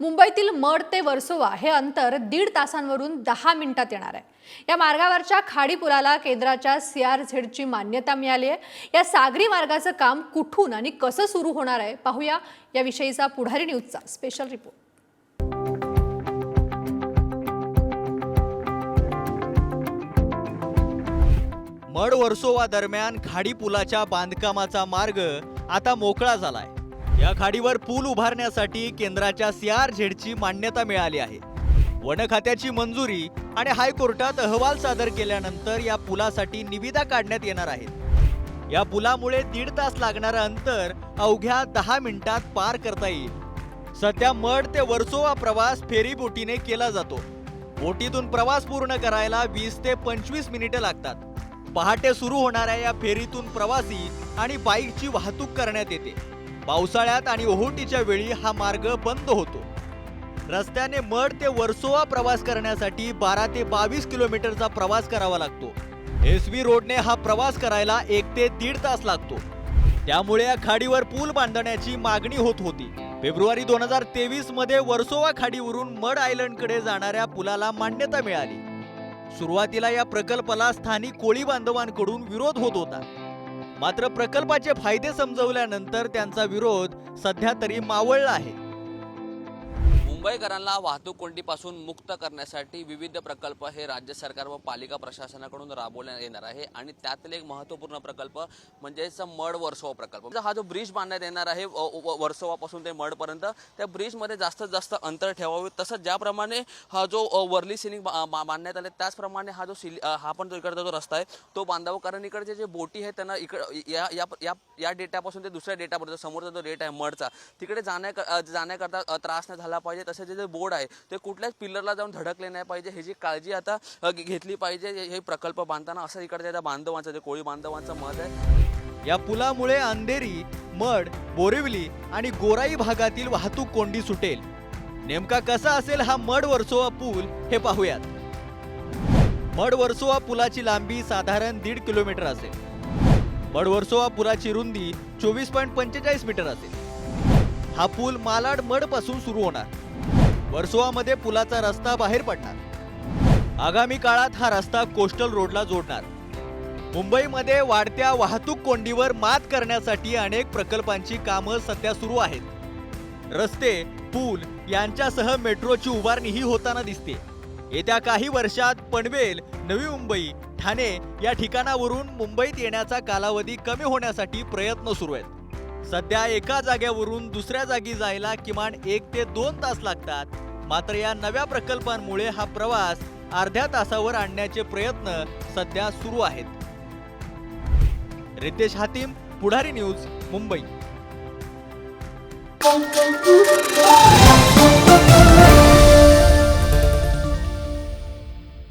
मुंबईतील मड ते वर्सोवा हे अंतर दीड तासांवरून दहा मिनिटात येणार आहे. या मार्गावरच्या खाडी केंद्राच्या केंद्राच्या सीआरझेडची मान्यता मिळाली आहे. या सागरी मार्गाचं काम कुठून आणि कसं सुरू होणार आहे पाहूया. याविषयीचा पुढारी न्यूजचा स्पेशल रिपोर्ट मड वर्सोवा दरम्यान खाडी पुलाच्या बांधकामाचा मार्ग आता मोकळा झालाय. या खाडीवर पूल उभारण्यासाठी केंद्राच्या सीआर झेडची मान्यता मिळाली आहे. वन खात्याची मंजुरी आणि हायकोर्टात अहवाल सादर केल्यानंतर या पुलासाठी निविदा काढण्यात येणार आहेत. या पुलामुळे दीड तास लागणारं अंतर अवघ्या दहा मिनिटात पार करता येईल. सध्या मड ते वर्सोवा प्रवास फेरी बोटीने केला जातो. बोटीतून प्रवास पूर्ण करायला वीस ते पंचवीस मिनिटं लागतात. पहाटे सुरू होणाऱ्या या फेरीतून प्रवासी आणि बाईकची वाहतूक करण्यात येते. पावसाळ्यात आणि ओहोटीच्या वेळी हा मार्ग बंद होतो. रस्त्याने मड ते वर्सोवा प्रवास करण्यासाठी बारा ते बावीस किलोमीटरचा प्रवास करावा लागतो. एस व्ही रोडने हा प्रवास करायला एक ते दीड तास लागतो. त्यामुळे या खाडीवर पूल बांधण्याची मागणी होत होती. फेब्रुवारी दोन हजार तेवीसमध्ये वर्सोवा खाडीवरून मड आयलंडकडे जाणाऱ्या पुलाला मान्यता मिळाली. सुरुवातीला या प्रकल्पाला स्थानिक कोळी बांधवांकडून विरोध होत होता. मात्र प्रकल्पाचे फायदे समजवल्यानंतर त्यांचा विरोध सध्या तरी मावळला आहे. मुंबईकरांना वाहतूक कोंडीपासून मुक्त करण्यासाठी विविध प्रकल्प हे राज्य सरकार व पालिका प्रशासनाकडून राबवण्यात येणार आहे आणि त्यातील एक महत्त्वपूर्ण प्रकल्प म्हणजेच मड वर्सोवा प्रकल्प. म्हणजे हा जो ब्रिज बांधण्यात येणार आहे व- वर्सोवापासून ते मडपर्यंत त्या ब्रिजमध्ये जास्तीत जास्त अंतर ठेवावे. तसंच ज्याप्रमाणे हा जो वरली सिलिंग बा- बांधण्यात आले त्याचप्रमाणे हा जो सिल हा पण जो इकडचा जो रस्ता आहे तो बांधावा. कारण इकडचे जे बोटी आहेत त्यांना इकडं या या या या डेटापासून ते दुसऱ्या डेटापर्यंत समोरचा जो डेट आहे मडचा तिकडे जाण्या जाण्याकरता त्रास नाही झाला पाहिजे. तसे जे बोर्ड आहे ते कुठल्याच पिल्लरला जाऊन धडकले नाही पाहिजे. ह्याची काळजी आता घेतली पाहिजे हे- प्रकल्प बांधताना असं इकडच्या त्या बांधवांचं ते कोळी बांधवांचं मत आहे. या पुलामुळे अंधेरी मड बोरिवली आणि गोराई भागातील वाहतूक कोंडी सुटेल. नेमका कसा असेल हा मड वर्सोवा पूल हे पाहूयात. मड वर्सोवा पुलाची लांबी साधारण दीड किलोमीटर असेल. मड वर्सोवा पुलाची रुंदी चोवीस पॉईंट पंचेचाळीस मीटर असेल. हा पूल मालाड मडपासून सुरू होणार. वर्सोवामध्ये पुलाचा रस्ता बाहेर पडणार. आगामी काळात हा रस्ता कोस्टल रोडला जोडणार. मुंबईमध्ये वाढत्या वाहतूक कोंडीवर मात करण्यासाठी अनेक प्रकल्पांची कामं सध्या सुरू आहेत. रस्ते पूल यांच्यासह मेट्रोची उभारणीही होताना दिसते. येत्या काही वर्षात पनवेल नवी मुंबई ठाणे या ठिकाणावरून मुंबईत येण्याचा कालावधी कमी होण्यासाठी प्रयत्न सुरू आहेत. सध्या एका जाग्यावरून दुसऱ्या जागी जायला किमान एक ते दोन तास लागतात. मात्र या नव्या प्रकल्पांमुळे हा प्रवास अर्ध्या तासावर आणण्याचे प्रयत्न सध्या सुरू आहेत. रितेश हातीम पुढारी न्यूज मुंबई.